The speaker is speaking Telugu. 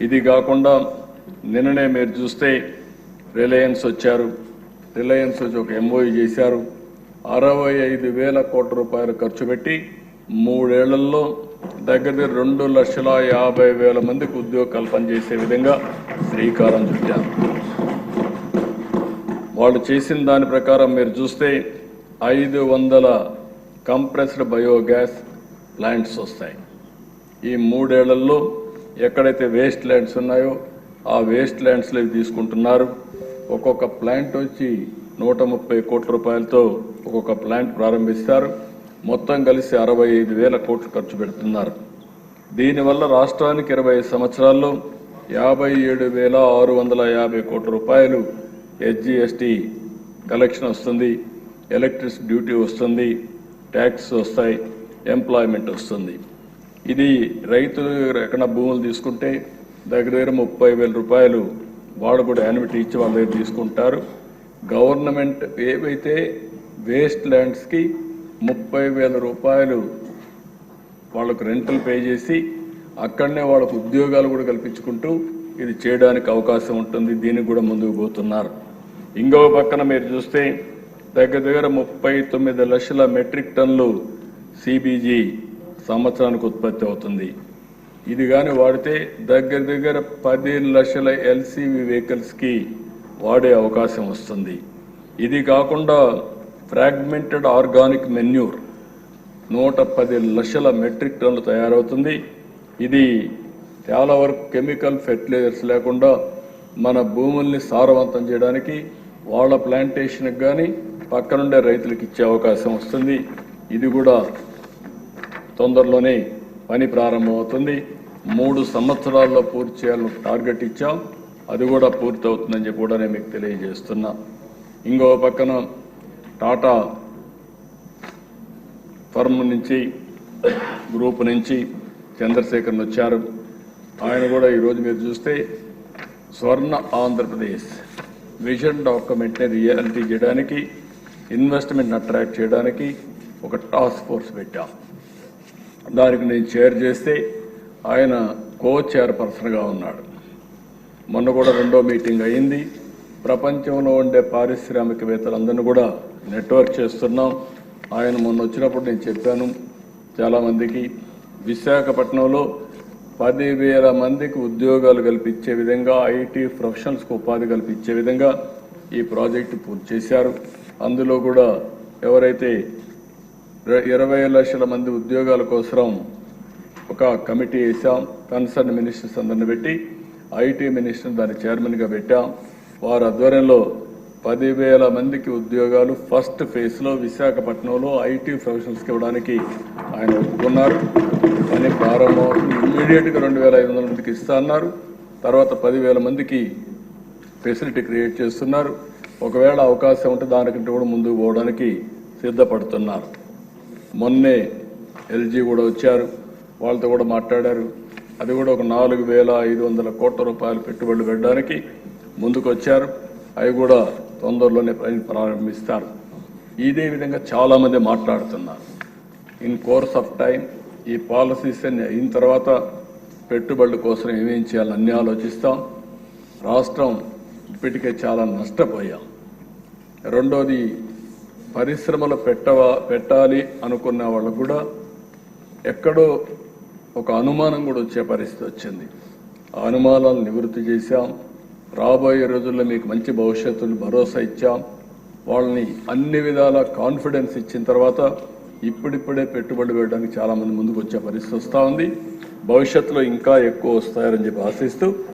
ఇది కాకుండా నిన్ననే మీరు చూస్తే రిలయన్స్ వచ్చారు. రిలయన్స్ వచ్చి ఒక ఎంఓయూ చేశారు. అరవై ఐదు వేల కోట్ల రూపాయలు ఖర్చు పెట్టి మూడేళ్ళలో దగ్గర దగ్గర రెండు లక్షల యాభై వేల మందికి ఉద్యోగ కల్పన చేసే విధంగా శ్రీకారం చుట్టారు. వాళ్ళు చేసిన దాని ప్రకారం మీరు చూస్తే ఐదు వందల కంప్రెస్డ్ బయోగ్యాస్ ప్లాంట్స్ వస్తాయి. ఈ మూడేళ్ళలో ఎక్కడైతే వేస్ట్ ల్యాండ్స్ ఉన్నాయో ఆ వేస్ట్ ల్యాండ్స్లో తీసుకుంటున్నారు. ఒక్కొక్క ప్లాంట్ వచ్చి నూట ముప్పై కోట్ల రూపాయలతో ఒక్కొక్క ప్లాంట్ ప్రారంభిస్తారు. మొత్తం కలిసి అరవై ఐదు వేల కోట్లు ఖర్చు పెడుతున్నారు. దీనివల్ల రాష్ట్రానికి ఇరవై సంవత్సరాల్లో యాభై ఏడు వేల ఆరు వందల యాభై కోట్ల రూపాయలు ఎస్జిఎస్టి కలెక్షన్ వస్తుంది. ఎలక్ట్రిసిటీ డ్యూటీ వస్తుంది. ట్యాక్స్ వస్తాయి. ఎంప్లాయ్మెంట్ వస్తుంది. ఇది రైతులు ఎక్కడ భూములు తీసుకుంటే దగ్గర దగ్గర ముప్పై వేల రూపాయలు వాళ్ళు కూడా యానిమిటీ ఇచ్చి వాళ్ళ దగ్గర తీసుకుంటారు. గవర్నమెంట్ ఏవైతే వేస్ట్ ల్యాండ్స్కి ముప్పై వేల రూపాయలు వాళ్ళకు రెంటల్ పే చేసి అక్కడనే వాళ్ళకు ఉద్యోగాలు కూడా కల్పించుకుంటూ ఇది చేయడానికి అవకాశం ఉంటుంది. దీనికి కూడా ముందుకు పోతున్నారు. ఇంకో పక్కన మీరు చూస్తే దగ్గర దగ్గర ముప్పై తొమ్మిది లక్షల మెట్రిక్ టన్లు సిబీజీ సంవత్సరానికి ఉత్పత్తి అవుతుంది. ఇది కానీ వాడితే దగ్గర దగ్గర పది లక్షల ఎల్సీవి వెహికల్స్కి వాడే అవకాశం వస్తుంది. ఇది కాకుండా ఫ్రాగ్మెంటెడ్ ఆర్గానిక్ మెన్యూర్ నూట పది లక్షల మెట్రిక్ టన్లు తయారవుతుంది. ఇది చాలా వరకు కెమికల్ ఫెర్టిలైజర్స్ లేకుండా మన భూముల్ని సారవంతం చేయడానికి వాళ్ళ ప్లాంటేషన్కి కానీ పక్కనుండే రైతులకు ఇచ్చే అవకాశం వస్తుంది. ఇది కూడా తొందరలోనే పని ప్రారంభమవుతుంది. మూడు సంవత్సరాల్లో పూర్తి చేయాలని టార్గెట్ ఇచ్చాం. అది కూడా పూర్తి అవుతుందని చెప్పి కూడా నేను మీకు తెలియజేస్తున్నా. ఇంకో పక్కన టాటా ఫర్మ్ నుంచి గ్రూప్ నుంచి చంద్రశేఖరన్ వచ్చారు. ఆయన కూడా ఈరోజు మీరు చూస్తే స్వర్ణ ఆంధ్రప్రదేశ్ విజన్ డాక్యుమెంట్ని రియాలిటీ చేయడానికి ఇన్వెస్ట్మెంట్ అట్రాక్ట్ చేయడానికి ఒక టాస్క్ ఫోర్స్ పెట్టాం. దానికి నేను చైర్ చేస్తే ఆయన కో చైర్పర్సన్గా ఉన్నాడు. మొన్న కూడా రెండో మీటింగ్ అయింది. ప్రపంచంలో ఉండే పారిశ్రామికవేత్తలందరినీ కూడా నెట్వర్క్ చేస్తున్నాం. ఆయన మొన్న వచ్చినప్పుడు నేను చెప్పాను చాలామందికి విశాఖపట్నంలో పదివేల మందికి ఉద్యోగాలు కల్పించే విధంగా ఐటీ ప్రొఫెషనల్స్కి ఉపాధి కల్పించే విధంగా ఈ ప్రాజెక్టు పూర్తి చేశారు. అందులో కూడా ఎవరైతే ఇరవై లక్షల మంది ఉద్యోగాల కోసం ఒక కమిటీ వేసాం కన్సర్న్ మినిస్టర్స్ అందరిని పెట్టి ఐటీ మినిస్టర్ దాని చైర్మన్గా పెట్టాం. వారి ఆధ్వర్యంలో పదివేల మందికి ఉద్యోగాలు ఫస్ట్ ఫేజ్లో విశాఖపట్నంలో ఐటీ ప్రొఫెషనల్స్కి ఇవ్వడానికి ఆయన ఒప్పుకున్నారు. పని ప్రారంభం ఇమ్మీడియట్గా రెండు వేల ఐదు వందల మందికి ఇస్తా అన్నారు. తర్వాత పదివేల మందికి ఫెసిలిటీ క్రియేట్ చేస్తున్నారు. ఒకవేళ అవకాశం ఉంటే దానికంటే కూడా ముందుకు పోవడానికి సిద్ధపడుతున్నారు. మొన్నే ఎల్జీ కూడా వచ్చారు వాళ్ళతో కూడా మాట్లాడారు. అది కూడా ఒక నాలుగు వేల ఐదు వందల కోట్ల రూపాయలు పెట్టుబడులు పెట్టడానికి ముందుకు వచ్చారు అవి కూడా తొందరలోనే పని ప్రారంభిస్తారు. ఇదే విధంగా చాలామంది మాట్లాడుతున్నారు. ఇన్ కోర్స్ ఆఫ్ టైం ఈ పాలసీస్ అయిన తర్వాత పెట్టుబడుల కోసం ఏమేం చేయాలని అన్నీ ఆలోచిస్తాం. రాష్ట్రం ఇప్పటికే చాలా నష్టపోయాం. రెండోది పరిశ్రమలు పెట్టవా పెట్టాలి అనుకున్న వాళ్ళకు కూడా ఎక్కడో ఒక అనుమానం కూడా వచ్చే పరిస్థితి వచ్చింది. ఆ అనుమానాలను నివృత్తి చేశాం. రాబోయే రోజుల్లో మీకు మంచి భవిష్యత్తును భరోసా ఇచ్చాం. వాళ్ళని అన్ని విధాల కాన్ఫిడెన్స్ ఇచ్చిన తర్వాత ఇప్పుడిప్పుడే పెట్టుబడి పెట్టడానికి చాలామంది ముందుకు వచ్చే పరిస్థితి వస్తూ ఉంది. భవిష్యత్తులో ఇంకా ఎక్కువ వస్తాయని చెప్పి ఆశిస్తూ